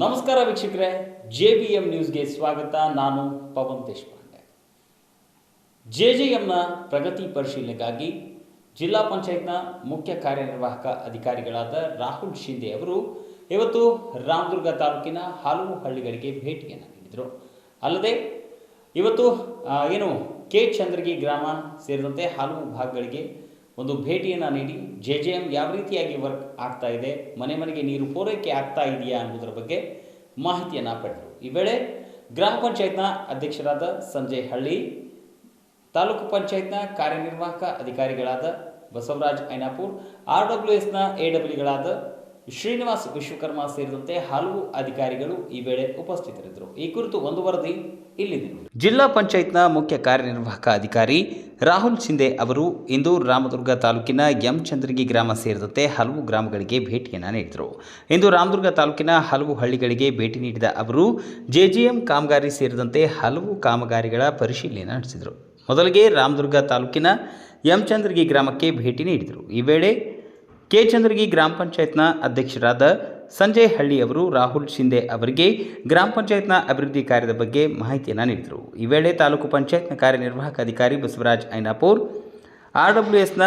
ನಮಸ್ಕಾರ ವೀಕ್ಷಕರೇ J B M ನ್ಯೂಸ್ಗೆ ಸ್ವಾಗತ. ನಾನು ಪವನ್ ದೇಶಪಾಂಡೆ. ಜೆ ಜೆ ಎಂನ ಪ್ರಗತಿ ಪರಿಶೀಲನೆಗಾಗಿ ಜಿಲ್ಲಾ ಪಂಚಾಯತ್ನ ಮುಖ್ಯ ಕಾರ್ಯನಿರ್ವಾಹಕ ಅಧಿಕಾರಿಗಳಾದ ರಾಹುಲ್ ಶಿಂದೆ ಅವರು ಇವತ್ತು ರಾಮದುರ್ಗ ತಾಲೂಕಿನ ಹಲವು ಹಳ್ಳಿಗಳಿಗೆ ಭೇಟಿಯನ್ನು ನೀಡಿದರು ಅಲ್ಲದೆ ಇವತ್ತು ಏನು ಕೆ ಚಂದ್ರಗಿ ಗ್ರಾಮ ಸೇರಿದಂತೆ ಹಲವು ಭಾಗಗಳಿಗೆ ಒಂದು ಭೇಟಿಯನ್ನು ನೀಡಿ, ಜೆ ಜೆ ಎಂ ಯಾವ ರೀತಿಯಾಗಿ ವರ್ಕ್ ಆಗ್ತಾ ಇದೆ, ಮನೆ ಮನೆಗೆ ನೀರು ಪೂರೈಕೆ ಆಗ್ತಾ ಇದೆಯಾ ಅನ್ನೋದರ ಬಗ್ಗೆ ಮಾಹಿತಿಯನ್ನು ಪಡೆದರು. ಈ ವೇಳೆ ಗ್ರಾಮ ಪಂಚಾಯತ್ನ ಅಧ್ಯಕ್ಷರಾದ ಸಂಜಯ್ ಹಳ್ಳಿ, ತಾಲೂಕು ಪಂಚಾಯತ್ನ ಕಾರ್ಯನಿರ್ವಾಹಕ ಅಧಿಕಾರಿಗಳಾದ ಬಸವರಾಜ್ ಐನಾಪುರ್, ಆರ್ ಡಬ್ಲ್ಯೂ ಎಸ್ನ ಎ ಡಬ್ಲ್ಯೂಗಳಾದ ಶ್ರೀನಿವಾಸ್ ವಿಶ್ವಕರ್ಮ ಸೇರಿದಂತೆ ಹಲವು ಅಧಿಕಾರಿಗಳು ಈ ವೇಳೆ ಉಪಸ್ಥಿತರಿದ್ದರು. ಈ ಕುರಿತು ಒಂದು ವರದಿ ಇಲ್ಲಿದೆ. ಜಿಲ್ಲಾ ಪಂಚಾಯತ್ನ ಮುಖ್ಯ ಕಾರ್ಯನಿರ್ವಾಹಕ ಅಧಿಕಾರಿ ರಾಹುಲ್ ಶಿಂದೆ ಅವರು ಇಂದು ರಾಮದುರ್ಗ ತಾಲೂಕಿನ ಎಂ ಚಂದ್ರಗಿ ಗ್ರಾಮ ಸೇರಿದಂತೆ ಹಲವು ಗ್ರಾಮಗಳಿಗೆ ಭೇಟಿಯನ್ನು ನೀಡಿದರು. ಇಂದು ರಾಮದುರ್ಗ ತಾಲೂಕಿನ ಹಲವು ಹಳ್ಳಿಗಳಿಗೆ ಭೇಟಿ ನೀಡಿದ ಅವರು, ಜೆಜಿಎಂ ಕಾಮಗಾರಿ ಸೇರಿದಂತೆ ಹಲವು ಕಾಮಗಾರಿಗಳ ಪರಿಶೀಲನೆ ನಡೆಸಿದರು. ಮೊದಲಿಗೆ ರಾಮದುರ್ಗ ತಾಲೂಕಿನ ಎಂ ಚಂದ್ರಗಿ ಗ್ರಾಮಕ್ಕೆ ಭೇಟಿ ನೀಡಿದರು. ಈ ವೇಳೆ ಕೆ ಚಂದ್ರಗಿ ಗ್ರಾಮ ಪಂಚಾಯತ್ನ ಅಧ್ಯಕ್ಷರಾದ ಸಂಜಯ್ ಹಳ್ಳಿ ಅವರು, ರಾಹುಲ್ ಶಿಂದೆ ಅವರಿಗೆ ಗ್ರಾಮ ಪಂಚಾಯತ್ನ ಅಭಿವೃದ್ಧಿ ಕಾರ್ಯದ ಬಗ್ಗೆ ಮಾಹಿತಿಯನ್ನು ನೀಡಿದರು. ಈ ವೇಳೆ ತಾಲೂಕು ಪಂಚಾಯತ್ನ ಕಾರ್ಯನಿರ್ವಾಹಕ ಅಧಿಕಾರಿ ಬಸವರಾಜ್ ಐನಾಪೂರ್ ಆರ್ಡಬ್ಲ್ಯೂಎಸ್ನ ಡಬ್ಲ್ಯೂ ಎಸ್ನ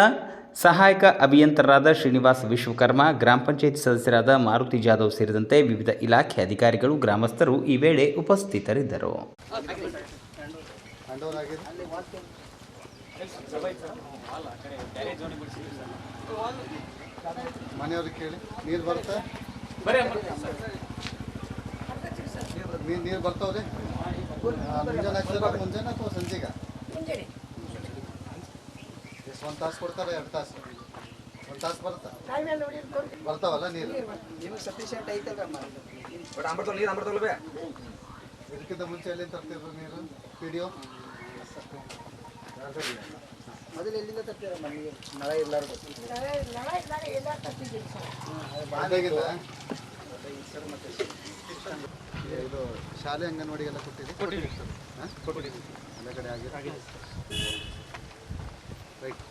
ಸಹಾಯಕ ಅಭಿಯಂತರರಾದ ಶ್ರೀನಿವಾಸ್ ವಿಶ್ವಕರ್ಮ, ಗ್ರಾಮ ಪಂಚಾಯತ್ ಸದಸ್ಯರಾದ ಮಾರುತಿ ಜಾಧವ್ ಸೇರಿದಂತೆ ವಿವಿಧ ಇಲಾಖೆ ಅಧಿಕಾರಿಗಳು, ಗ್ರಾಮಸ್ಥರು ಈ ವೇಳೆ ಉಪಸ್ಥಿತರಿದ್ದರು. ಮನೆಯವ್ರಿಗೆ ಕೇಳಿ. ನೀರು ಬರುತ್ತೆ? ನೀರು ನೀರು ಬರ್ತಾವ್ರಿ ಮುಂಜಾನೆ ಮುಂಜಾನೆ ಅಥವಾ ಸಂಜೆಗ? ಎಷ್ಟು ಒಂದು ತಾಸು ಕೊಡ್ತಾರೆ? ಎರಡು ತಾಸು. ಒಂದು ತಾಸು ಬರುತ್ತಾ? ಬರ್ತಾವಲ್ಲ ನೀರು? ಇದಕ್ಕಿಂತ ಮುಂಚೆ ಎಲ್ಲಿ ತರ್ತಿದ್ರು ನೀರು? ಪಿ ಡಿ ಒ ಮೊದಲು ಎಲ್ಲಿಂದ ನಳ ಇರ್ಲಾರ್ದು ಬಾಂಡೆಗಿಲ್ಲ ಸರ್. ಮತ್ತೆ ಇದು ಶಾಲೆ ಅಂಗನವಾಡಿಗೆಲ್ಲ ಕೊಟ್ಟಿದ್ದೀವಿ ಹಾಂ? ಕೊಟ್ಟಿದ್ದೀವಿ ಎಲ್ಲ ಕಡೆ ಆಗಿದೆ? ರೈಟ್